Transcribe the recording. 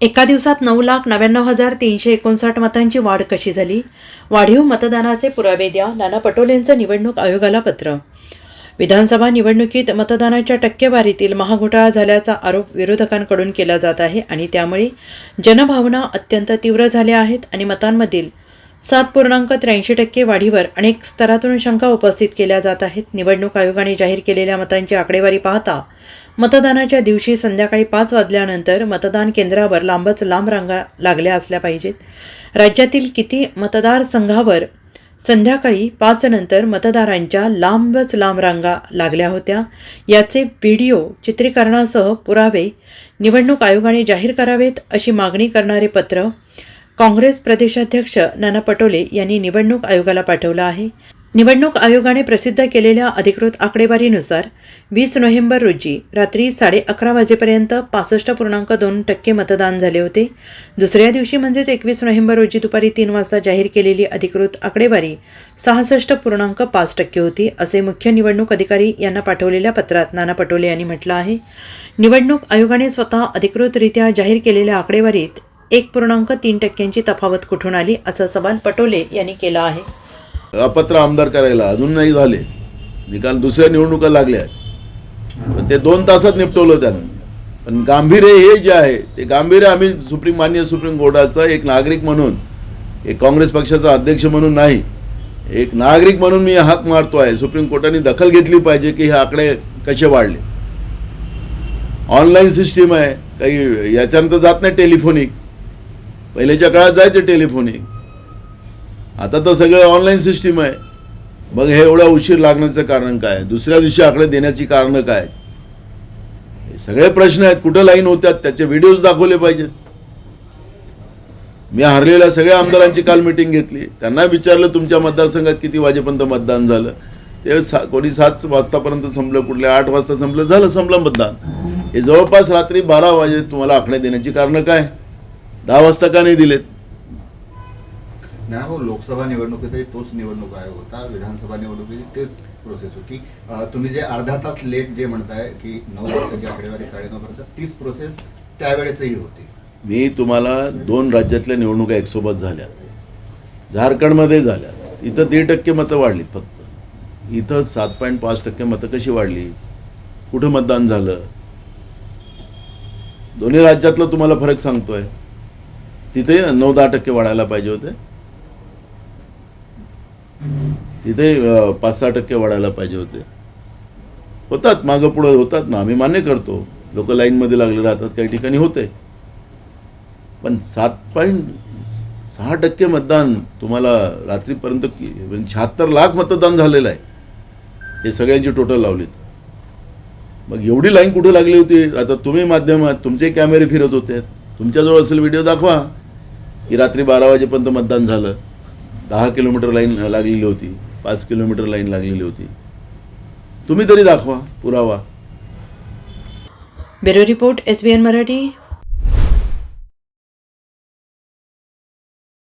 एका दिवसात नऊ लाख नव्याण्णव हजार तीनशे एकोणसाठ मतांची वाढ कशी झाली? वाढीव मतदानाचे पुरावे द्या. नाना पटोलेंचं निवडणूक आयोगाला पत्र. विधानसभा निवडणुकीत मतदानाच्या टक्केवारीतील महाघोटाळा झाल्याचा आरोप विरोधकांकडून केला जात आहे आणि त्यामुळे जनभावना अत्यंत तीव्र झाल्या आहेत आणि मतांमधील सात पूर्णांक त्र्याऐंशी टक्के वाढीवर अनेक स्तरातून शंका उपस्थित केल्या जात आहेत. निवडणूक आयोगाने जाहीर केलेल्या मतांची आकडेवारी पाहता मतदानाच्या दिवशी संध्याकाळी पाच वाजल्यानंतर मतदान केंद्रावर लांबच लांब रांगा लागल्या असल्या पाहिजेत. राज्यातील किती मतदारसंघावर संध्याकाळी पाच नंतर मतदारांच्या लांबच लांब रांगा लागल्या होत्या. याचे व्हिडिओ चित्रीकरणासह पुरावे निवडणूक आयोगाने जाहीर करावेत अशी मागणी करणारे पत्र काँग्रेस प्रदेशाध्यक्ष नाना पटोले यांनी निवडणूक आयोगाला पाठवलं आहे. निवडणूक आयोगाने प्रसिद्ध केलेल्या अधिकृत आकडेवारीनुसार वीस नोव्हेंबर रोजी रात्री साडे अकरा वाजेपर्यंत पासष्ट पूर्णांक दोन टक्के मतदान झाले होते. दुसऱ्या दिवशी म्हणजेच एकवीस नोव्हेंबर रोजी दुपारी तीन वाजता जाहीर केलेली अधिकृत आकडेवारी सहासष्ट पूर्णांक पाच टक्के होती असे मुख्य निवडणूक अधिकारी यांना पाठवलेल्या पत्रात नाना पटोले यांनी म्हटलं आहे. निवडणूक आयोगाने स्वतः अधिकृतरित्या जाहीर केलेल्या आकडेवारीत एक पूर्णांक तीन टक्क्यांची तफावत कुठून आली असा सवाल पटोले यांनी केला आहे. अपात्र आमदार करायला अजून नाही झाले. निकाल दुसऱ्या निवडणुका लागल्या आहेत. पण ते दोन तासात निपटवलं त्यांनी. पण गांभीर्य हे जे आहे ते गांभीर्य आम्ही सुप्रीम मान्य सुप्रीम कोर्टाचा एक नागरिक म्हणून एक काँग्रेस पक्षाचा अध्यक्ष म्हणून नाही एक नागरिक म्हणून मी हाक मारतो आहे. सुप्रीम कोर्टाने दखल घेतली पाहिजे की हे आकडे कसे वाढले. ऑनलाईन सिस्टीम आहे काही याच्यानंतर जात नाही टेलिफोनिक. पहिल्याच्या काळात जायचे टेलिफोनिक. आता तर सगळं ऑनलाईन सिस्टीम आहे. मग हे एवढा उशीर लागण्याचं कारण काय? दुसऱ्या दिवशी आकडे देण्याची कारणं काय? हे सगळे प्रश्न आहेत. कुठं लाईन होत्यात? त्याचे व्हिडिओज दाखवले पाहिजेत. मी हरलेल्या सगळ्या आमदारांची काल मिटिंग घेतली. त्यांना विचारलं तुमच्या मतदारसंघात किती वाजेपर्यंत मतदान झालं? ते सा कोणी सात वाजतापर्यंत संपलं कुठल्या आठ वाजता संपलं? झालं संपलं मतदान. हे जवळपास रात्री बारा वाजे तुम्हाला आकडे देण्याची कारणं काय? दहा वाजता का नाही दिलेत? नाही हो लोकसभा निवडणुकीतही तोच निवडणूक आयोग होता विधानसभा निवडणुकीची तेच प्रोसेस होती. तुम्ही जे अर्धा तास लेट जे म्हणताय की नऊ वाजताची आकडेवारी साडेनऊ पर्यंत तीच प्रोसेस त्यावेळेसही होती. मी तुम्हाला दोन राज्यातल्या निवडणुका एकसोबत झाल्या झारखंडमध्ये झाल्या इथं दीड टक्के मतं वाढली फक्त. इथं सात पॉईंट पाच टक्के मतं कशी वाढली? कुठं मतदान झालं? दोन्ही राज्यातलं तुम्हाला फरक सांगतोय. तिथे नऊ दहा टक्के वाढायला पाहिजे होते. तिथे पाच सहा टक्के वाढायला पाहिजे होते. होतात मागं पुढं होतात ना. आम्ही मान्य करतो. लोक लाईनमध्ये लागले राहतात काही ठिकाणी होते. पण सात पॉईंट सहा टक्के मतदान तुम्हाला रात्रीपर्यंत म्हणजे शहात्तर लाख मतदान झालेलं आहे. हे सगळ्यांची टोटल लावलीत. मग एवढी लाईन कुठे लागली होती? आता तुम्ही माध्यमात तुमचे कॅमेरे फिरत होते. तुमच्याजवळ असेल व्हिडिओ दाखवा. की रात्री बारा वाजेपर्यंत मतदान झालं. दहा किलोमीटर लाईन लागलेली होती. पाच किलोमीटर लाईन लागलेली होती. तुम्ही तरी दाखवा पुरावा. Bureau report S B N Marathi